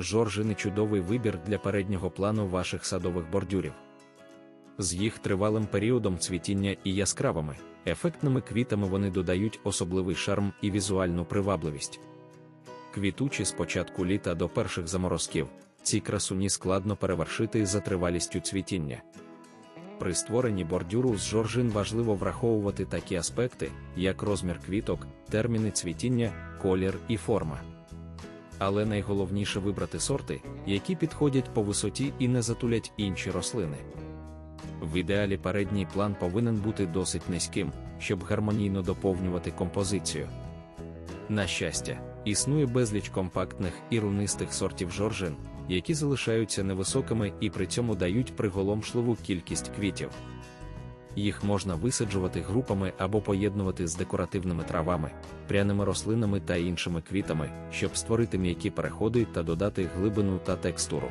жоржини чудовий вибір для переднього плану ваших садових бордюрів. З їх тривалим періодом цвітіння і яскравими, ефектними квітами вони додають особливий шарм і візуальну привабливість. Квітучі з початку літа до перших заморозків, ці красуні складно перевершити за тривалістю цвітіння. При створенні бордюру з жоржин важливо враховувати такі аспекти, як розмір квіток, терміни цвітіння, колір і форма. Але найголовніше вибрати сорти, які підходять по висоті і не затулять інші рослини. В ідеалі передній план повинен бути досить низьким, щоб гармонійно доповнювати композицію. На щастя, існує безліч компактних і рунистих сортів жоржин, які залишаються невисокими і при цьому дають приголомшливу кількість квітів. Їх можна висаджувати групами або поєднувати з декоративними травами, пряними рослинами та іншими квітами, щоб створити м'які переходи та додати глибину та текстуру.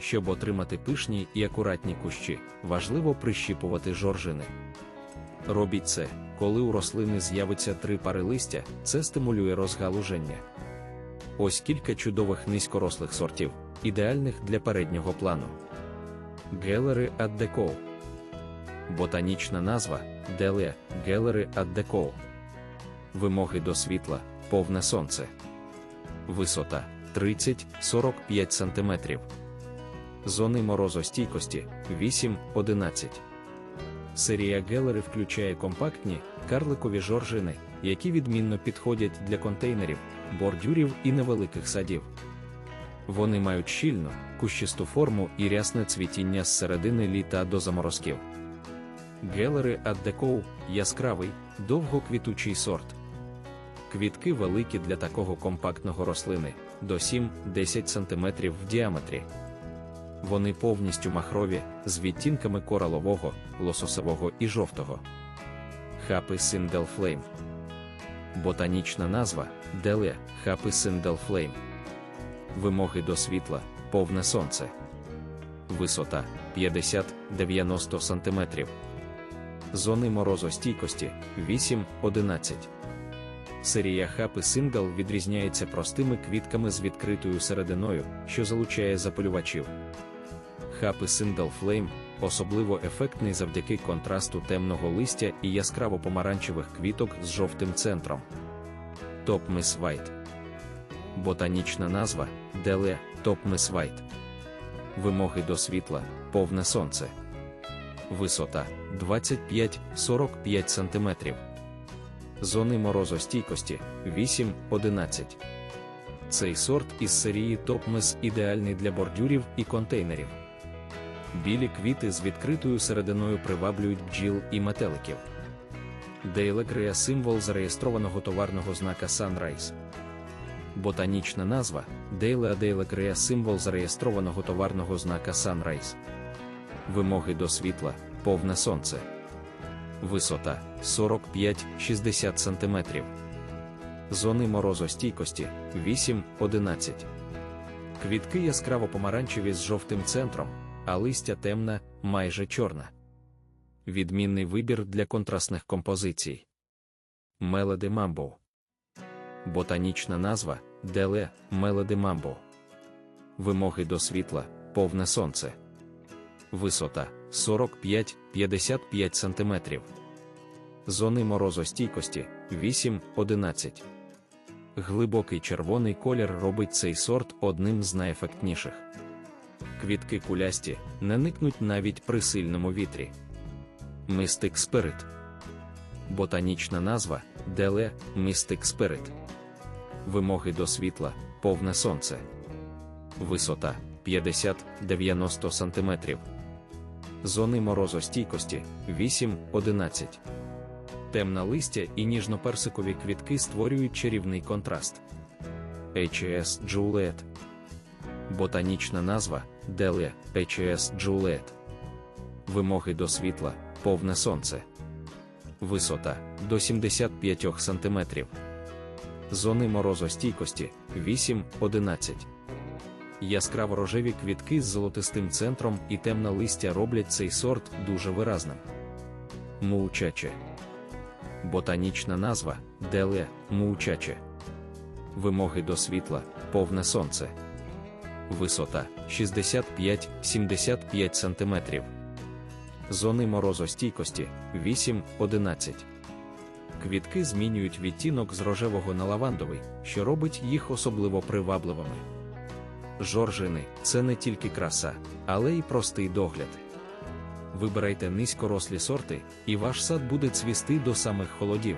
Щоб отримати пишні і акуратні кущі, важливо прищіпувати жоржини. Робіть це, коли у рослини з'явиться три пари листя, це стимулює розгалуження. Ось кілька чудових низькорослих сортів, ідеальних для переднього плану. Гелери Аддекоу. Ботанічна назва Деле Гелери Аддекоу. Вимоги до світла, повне сонце. Висота 30-45 см. Зони морозостійкості 8-11. Серія Гелери включає компактні, карликові жоржини, які відмінно підходять для контейнерів, бордюрів і невеликих садів. Вони мають щільну, кущисту форму і рясне цвітіння з середини літа до заморозків. Гелери Аддекоу яскравий, довгоквітучий сорт. Квітки великі для такого компактного рослини до 7-10 см в діаметрі. Вони повністю махрові з відтінками коралового, лососового і жовтого. Хапи Синделфлейм. Ботанічна назва Деле Хапи Синделфлейм. Вимоги до світла, повне сонце. Висота 50-90 см. Зони морозостійкості 8-11. Серія хапи Сингл відрізняється простими квітками з відкритою серединою, що залучає запалювачів. Хапи Сингл Flame особливо ефектний завдяки контрасту темного листя і яскраво помаранчевих квіток з жовтим центром. Топ Мис White. Ботанічна назва Деле Топ Мис White. Вимоги до світла, повне сонце. Висота 25-45 см. Зони морозостійкості 8-11. Цей сорт із серії Топмес ідеальний для бордюрів і контейнерів. Білі квіти з відкритою серединою приваблюють бджіл і метеликів. Дейлекрея символ зареєстрованого товарного знака Sunrise. Ботанічна назва Дейлеа Дейлекрея символ зареєстрованого товарного знака Sunrise. Вимоги до світла, повне сонце. Висота 45-60 см. Зони морозостійкості 8-11. Квітки яскраво помаранчеві з жовтим центром, а листя темна, майже чорна. Відмінний вибір для контрастних композицій. Меледи Мамбо. Ботанічна назва Деле Меледи Мамбо. Вимоги до світла, повне сонце. Висота 45-55 см. Зони морозостійкості 8-11. Глибокий червоний колір робить цей сорт одним з найефектніших. Квітки кулясті не никнуть навіть при сильному вітрі. Мистик Спирит. Ботанічна назва Деле Містик Спирит. Вимоги до світла, повне сонце. Висота 50-90 см. Зони морозостійкості 8-11. Темна листя і ніжно-персикові квітки створюють чарівний контраст. H.S. Juliet. Ботанічна назва Деле H.S. Juliet. Вимоги до світла, повне сонце. Висота до 75 см. Зони морозостійкості 8-11. Яскраво рожеві квітки з золотистим центром і темне листя роблять цей сорт дуже виразним. Муучаче. Ботанічна назва Деле Муучаче. Вимоги до світла, повне сонце. висота 65-75 см. Зони морозостійкості 8-11. Квітки змінюють відтінок з рожевого на лавандовий, що робить їх особливо привабливими. Жоржини це не тільки краса, але й простий догляд. Вибирайте низькорослі сорти, і ваш сад буде цвісти до самих холодів.